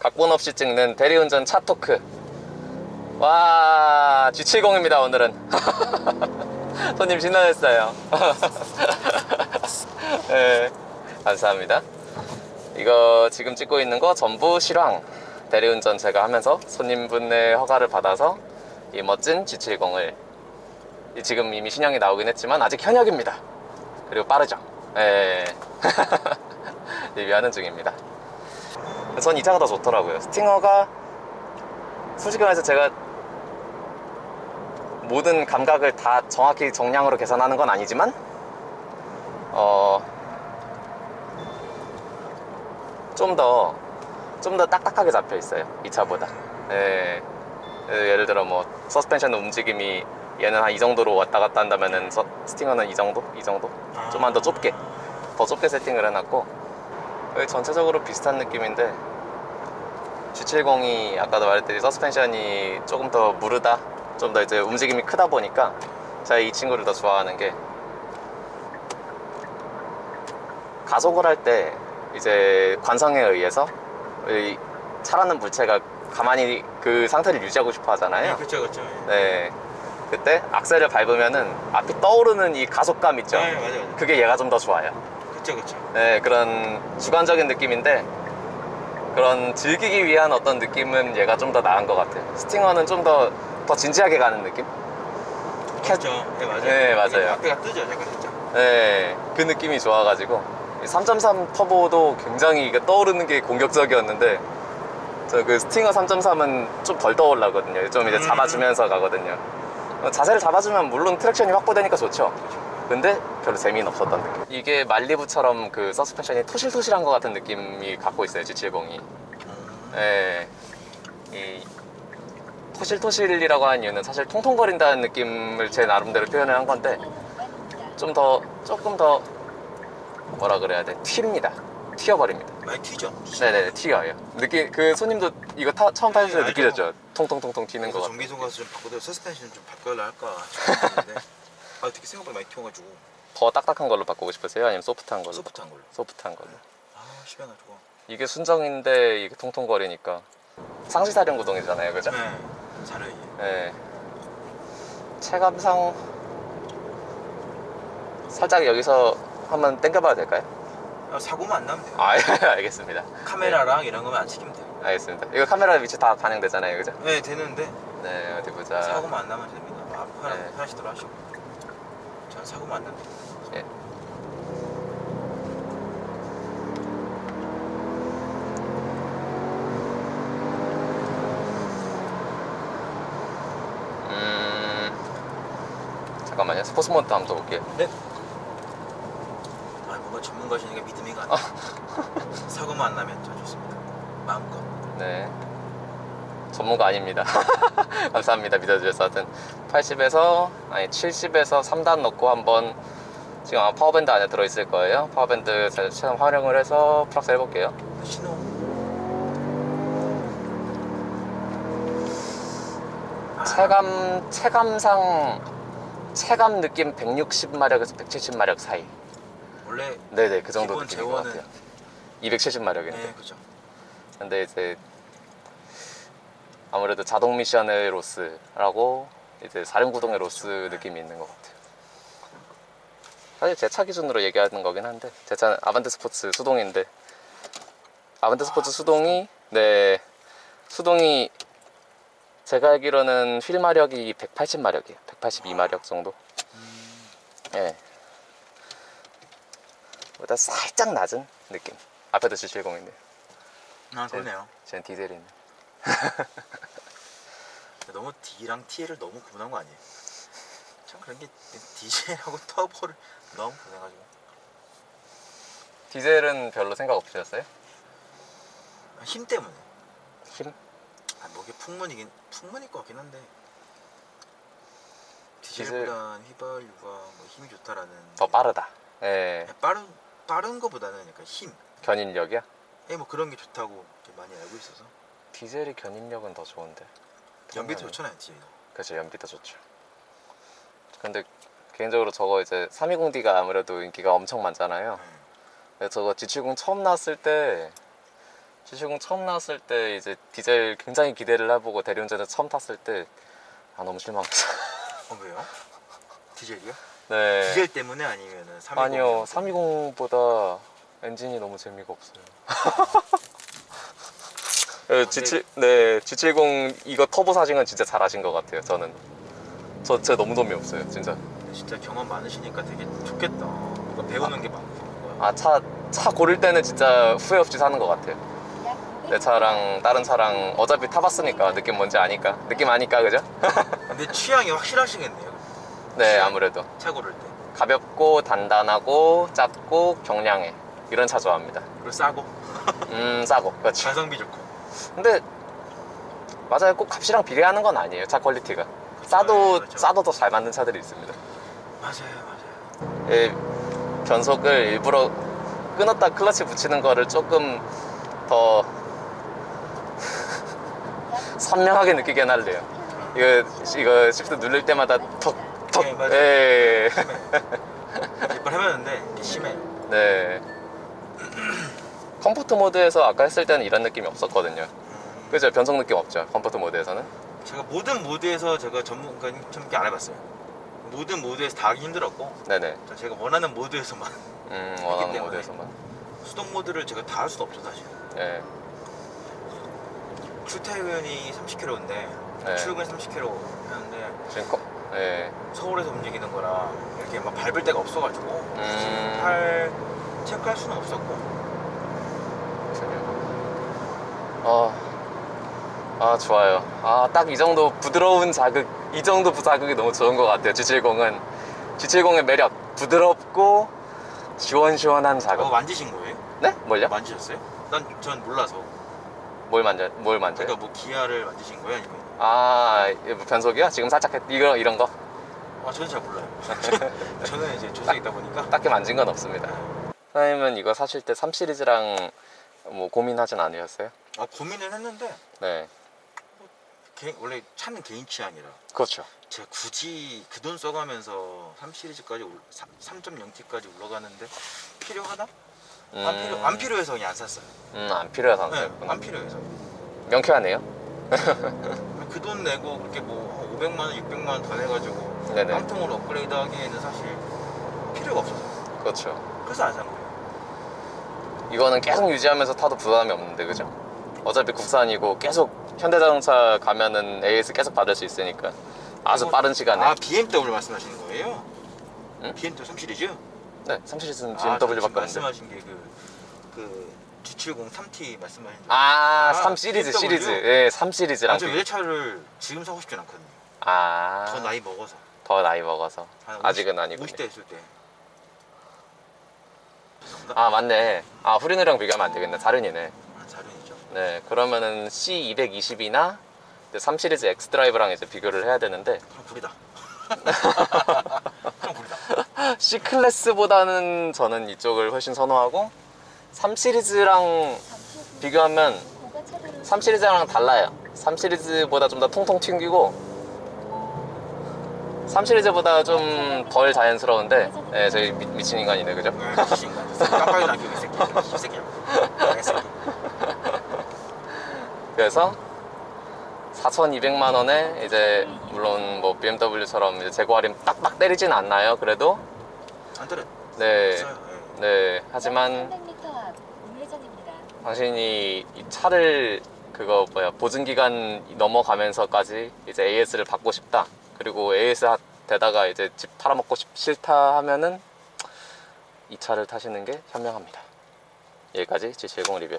각본 없이 찍는 대리운전 차 토크. 와 G70입니다 오늘은. 손님 신나했어요. 네 감사합니다. 이거 지금 찍고 있는 거 전부 실황. 대리운전 제가 하면서 손님분의 허가를 받아서 이 멋진 G70을 지금 이미 신형이 나오긴 했지만 아직 현역입니다. 그리고 빠르죠. 예 리뷰하는 중입니다 전 이 차가 더 좋더라고요. 스팅어가 솔직히 말해서 제가 모든 감각을 다 정확히 정량으로 계산하는 건 아니지만 어 좀 더 좀 더 딱딱하게 잡혀 있어요 이 차보다. 예, 예, 예를 들어 뭐 서스펜션 움직임이 얘는 한 이 정도로 왔다 갔다 한다면은 서- 스팅어는 이 정도? 이 정도? 좀만 더 좁게. 더 좁게 세팅을 해놨고 거의 전체적으로 비슷한 느낌인데 G70이 아까도 말했듯이 서스펜션이 조금 더 무르다 좀 더 이제 움직임이 크다 보니까 제가 이 친구를 더 좋아하는 게 가속을 할 때 이제 관성에 의해서 이 차라는 물체가 가만히 그 상태를 유지하고 싶어 하잖아요. 그렇죠 그렇죠 네. 그때 악셀을 밟으면은 앞이 떠오르는 이 가속감 있죠? 네 맞아 맞아 그게 얘가 좀 더 좋아요 그렇죠 그렇죠 네, 그런 주관적인 느낌인데 그런 즐기기 위한 어떤 느낌은 얘가 좀 더 나은 것 같아요. 스팅어는 좀 더 더 진지하게 가는 느낌? 그렇죠 네 맞아요 네, 맞아요. 앞에가 뜨죠 잠깐 살짝 네, 그 느낌이 좋아가지고 3.3 터보도 굉장히 이게 떠오르는 게 공격적이었는데 저 그 스팅어 3.3은 좀 덜 떠올라거든요. 좀 이제 음. 잡아주면서 가거든요. 어, 자세를 잡아주면 물론 트랙션이 확보되니까 좋죠. 근데 별로 재미는 없었던 느낌. 이게 말리부처럼 그 서스펜션이 토실토실한 것 같은 느낌이 갖고 있어요, G70이. 예. 이 토실토실이라고 하는 이유는 사실 통통거린다는 느낌을 제 나름대로 표현을 한 건데 좀 더 조금 더 뭐라 그래야 돼? 튑니다. 튀어버립니다. 많이 튀죠? 네네 튀어요. 느끼 그 손님도 이거 타, 처음 타실 때 네, 느끼셨죠? 통통통통 튀는 거 같아요 정비소 가서 좀 바꿔서 서스펜션 좀 바꿔라 할까 싶었는데 아 되게 생각보다 많이 튀어가지고. 더 딱딱한 걸로 바꾸고 싶으세요? 아니면 소프트한 걸로? 소프트한 걸로. 소프트한 걸로. 아 심해가지고 이게 순정인데 이게 통통거리니까. 상시사령 구동이잖아요 그죠? 네 잘해 이게. 네. 체감상 살짝 여기서 한번 당겨봐도 될까요? 아, 사고만 안 나면 돼요. 아 예, 알겠습니다. 카메라랑 이런 거만 안 찍히면 돼요. 알겠습니다. 이거 카메라 위치 다 반영되잖아요 그죠? 네 되는데. 네 어디 보자. 사고만 안 나면 됩니다. 아, 하나, 네. 하나씩 들어 하시고 저는 사고만 안 나면 예. 음 잠깐만요. 스포츠 모드 한번 더 볼게요. 네. 아 뭔가 전문가시니까 믿음이 가네 사고만 안 나면 더 좋습니다. 마음껏. 네 전문가 아닙니다. 감사합니다. 믿어주셔서 하여튼 80에서 아니 70에서 3단 넣고 한번 지금 아마 파워밴드 안에 들어있을 거예요. 파워밴드 잘 최대한 활용을 해서 플락스 해볼게요. 신호 아, 체감 체감상 체감 느낌 160마력에서 170마력 사이. 원래 네네 그 정도 느낌인 것 제원은- 같아요. 270마력인데 네 그죠 근데 이제 아무래도 자동 미션의 로스라고 이제 사륜구동의 로스 느낌이 있는 것 같아요. 사실 제 차 기준으로 얘기하는 거긴 한데 제 차는 아반떼 스포츠 수동인데 아반떼 스포츠 수동이 네 수동이 제가 알기로는 휠 마력이 180마력이에요. 182마력 정도. 예. 보다 살짝 낮은 느낌. 앞에도 G70인데 아 그러네요 쟤는 디젤이네. 너무 D랑 T를 너무 구분한 거 아니에요? 참 그런 게 DJ하고 터보를 너무 구분해가지고 디젤은 별로 생각 없으셨어요? 아, 힘 때문에 힘? 아 뭐게 풍문이긴 풍문일 것 같긴 한데 디젤- 디젤보다 휘발유가 뭐 힘이 좋다라는 더 빠르다. 예. 네, 빠른 빠른 거보다는 약간 힘, 견인력이야? 예, 뭐 그런 게 좋다고 많이 알고 있어서 디젤이 견인력은 더 좋은데. 연비도 좋잖아요. 그렇죠. 연비도 좋죠. 근데 개인적으로 저거 이제 320D가 아무래도 인기가 엄청 많잖아요. 네. 근데 저거 G70 처음 나왔을 때 G70 처음 나왔을 때 이제 디젤 굉장히 기대를 해보고 대리운전을 처음 탔을 때 아 너무 실망했어요. 어 왜요? 디젤이요? 네. 디젤 때문에 아니면은 320? 아니요 320보다 엔진이 너무 재미가 없어요. 네, G7 네 G70 이거 터보 사진은 진짜 잘하신 것 같아요. 저는 저 진짜 너무 재미없어요 진짜. 진짜 경험 많으시니까 되게 좋겠다. 뭔가 배우는 게 많고. 아 차 차 고를 때는 진짜 후회 없이 사는 것 같아요. 내 차랑 다른 차랑 어차피 타봤으니까 느낌 뭔지 아니까 느낌 아니까 그죠? 근데 취향이 확실하시겠네요. 네 아무래도 차 고를 때. 가볍고 단단하고 짧고 경량해 이런 차 좋아합니다. 그리고 싸고 음 싸고 그렇지. 가성비 좋고. 근데 맞아요 꼭 값이랑 비례하는 건 아니에요 차 퀄리티가 싸도 그렇죠. 싸도 더 잘 만든 차들이 있습니다. 맞아요, 맞아요. 예, 변속을 일부러 끊었다 클러치 붙이는 거를 조금 더 선명하게 느끼게 해날래요. 이거 이거 시프트 누를 때마다 턱턱 네, 맞아요. 예. 몇 번 해봤는데 이게 심해. 네. 컴포트 모드에서 아까 했을 때는 이런 느낌이 없었거든요. 음, 그죠? 변속 느낌 없죠. 컴포트 모드에서는. 제가 모든 모드에서 제가 전문가님 참게 안 해봤어요. 모든 모드에서 다 하기 힘들었고 네네. 전 제가 원하는 모드에서만 음, 원하는. 모드에서만. 수동 모드를 제가 다 할 수는 없죠 사실. 예. 출퇴근이 30km인데 네. 출근 30km 하는데 지금 거, 예. 서울에서 움직이는 거라 이렇게 막 밟을 데가 없어가지고 음. 팔 체크할 수는 없었고 어, 아 좋아요. 아 딱 이 정도 부드러운 자극, 이 정도 자극이 너무 좋은 것 같아요. G70은 G70의 매력, 부드럽고 시원시원한 자극. 어, 만지신 거예요? 네? 뭘요? 만지셨어요? 난 전 몰라서 뭘 만져? 뭘 만져요? 그러니까 뭐 기아를 만지신 거예요 아니면 아 이거 뭐 변속이요? 지금 살짝 했- 이거 이런 거 아 저는 잘 몰라요 저는 이제 조선에 있다 보니까 딱히 만진 건 없습니다. 사장님은 이거 사실 때 3 시리즈랑 뭐 고민하진 않으셨어요? 아 고민은 했는데 네, 개- 원래 차는 개인 취향이라 그렇죠. 제가 굳이 그 돈 써가면서 3 시리즈까지 3.0T까지 올라가는데 필요하다? 음, 안 필요 안 필요해서 그냥 안 샀어요. 음, 안 필요해서 안 네, 샀구나. 안 필요해서 명쾌하네요. 그 돈 내고 그렇게 뭐 500만 원, 600만 원 더 내가지고 네네, 한 통으로 업그레이드 하기에는 사실 필요가 없어서 그렇죠. 그래서 안 산 거예요. 이거는 계속 유지하면서 타도 부담이 없는데 그죠? 어차피 국산이고 계속 현대자동차 가면은 AS 계속 받을 수 있으니까 아주 그리고- 빠른 시간에 아 BMW 말씀하시는 거예요? 응? BMW 3 시리즈? 네, 3시리즈는 아, 저 지금 BMW 바꿨는데 말씀하신 게그 그 G70 3T 말씀하신 거. 아, 아, 3 시리즈 BMW? 시리즈 예, 3 시리즈랑 아, 저 외제차를 지금 사고 싶진 않거든요. 아, 더 나이 먹어서. 더 나이 먹어서 한 아직은 50, 아니군요 50대 있을 때. 아 맞네 아 후리노랑 비교하면 안 되겠네 다른이네 아, 자륜이죠. 네 그러면은 C220이나 3 시리즈 X 드라이브랑 이제 비교를 해야 되는데 그럼 구리다. 그럼 구리다. C 클래스보다는 저는 이쪽을 훨씬 선호하고 3 시리즈랑 비교하면 3 시리즈랑 달라요 3 시리즈보다 좀 더 통통 튕기고 3 시리즈보다 좀 덜 자연스러운데 네, 저희 미, 미친 인간이네 그죠? 네, 미친 거. 깜빡이 남기고 이 새끼. 이 새끼야. 이 새끼. 그래서 4,200만 원에 이제 물론 뭐 BMW처럼 이제 재고 할인 딱딱 때리진 않나요? 그래도 안 때려. 네, 있어요. 네. 네 하지만 300m 앞 우회전입니다. 당신이 이 차를 그거 뭐야 보증 기간 넘어가면서까지 이제 AS를 받고 싶다. 그리고 AS 되다가 이제 집 팔아먹고 싶, 싫다 하면은 이 차를 타시는 게 현명합니다. 여기까지 G70 리뷰였습니다.